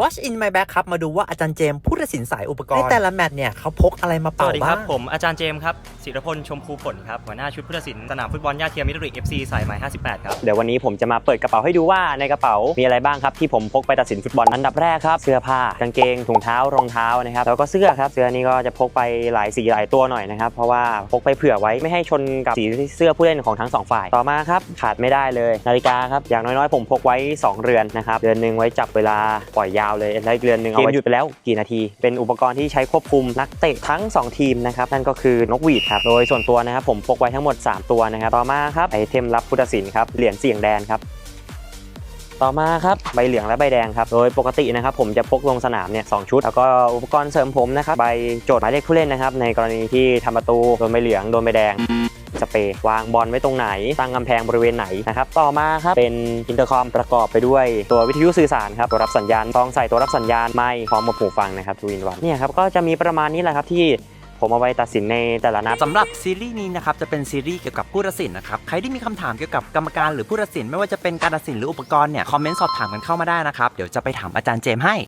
Watch in my bag ครับ มาดูว่าอาจารย์เจมส์ผู้ตัดสินสายอุปกรณ์ ในแต่ละแมตช์เนี่ยเขาพกอะไรมาสเป่าวัสดีคบ้ารับงผมอาจารย์เจมส์ครับศิรพลชมพูผลครับ หัวหน้าชุดผู้ตัดสินสนามฟุตบอลย่าเทียมมิตรริกเอฟซีสายใหม่58 ครับ เดี๋ยววันนี้ผมจะมาเปิดกระเป๋าให้ดูว่าในกระเป๋า มีอะไรบ้างครับ ที่ผมพกไปตัดสินฟุตบอลอันดับแรกครับ เสื้อผ้ากางเกงถุงเท้ารองเท้านะครับแล้วก็เสื้อครับเสื้อนี้ก็จะพกไปหลายสีหลายตัวหน่อยนะครับเพราะว่าพกไปเผื่อไว้ไม่ให้ชนกับสีเสื้อผู้เล่นของทั้งสองฝ่ายต่อมาครับขาดไม่ได้เลย นาฬิกาครับอย่างน้อยๆ ผมพกไว้ 2 เรือนนะครับเรือนหนึ่งไว้จับเวลาปล่อยยาวเลยแล้วอีกเรือนหนึ่งเอาไว้หยุดไปแล้วกี่นาที เป็นอุปกรณ์ที่ใช้ควบคุมนักเตะทั้ง 2 ทีมนะครับนั่นก็คือนกหวีดครับโดยส่วนตัวนะครับผมพกไว้ทั้งหมด 3 ตัวนะครับต่อมาครับไอเทมรับผู้ตัดสินครับเหรียญเสี่ยงแดนครับต่อมาครับใบเหลืองและใบแดงครับโดยปกตินะครับผมจะพกลงสนามเนี่ยสองชุด แล้วก็อุปกรณ์เสริมผมนะครับใบโจทย์หมายเลขผู้เล่นนะครับในกรณีที่ทำประตูโดนใบเหลืองโดนใบแดง สเปรย์วางบอลไว้ตรงไหน ตั้งกำแพงบริเวณไหนนะครับต่อมาครับเป็นอินเตอร์คอมประกอบไปด้วยตัววิทยุสื่อสารครับตัวรับสัญญาณต้องใส่ตัวรับสัญญาณไมค์พร้อมกับหูฟังนะครับทูอินวันเนี่ยครับก็จะมีประมาณนี้แหละครับที่ผมเอาไว้ตัดสินในแต่ละนัดสำหรับซีรีส์นี้นะครับจะเป็นซีรีส์เกี่ยวกับผู้ตัดสินนะครับใครที่มีคำถามเกี่ยวกับกรรมการหรือผู้ตัดสิน ไม่ว่าจะเป็นการตัดสินหรืออุปกรณ์เนี่ยคอมเมนต์สอบถามกันเข้ามาได้นะครับเดี๋ยวจะไปถามอาจารย์เจมส์ให้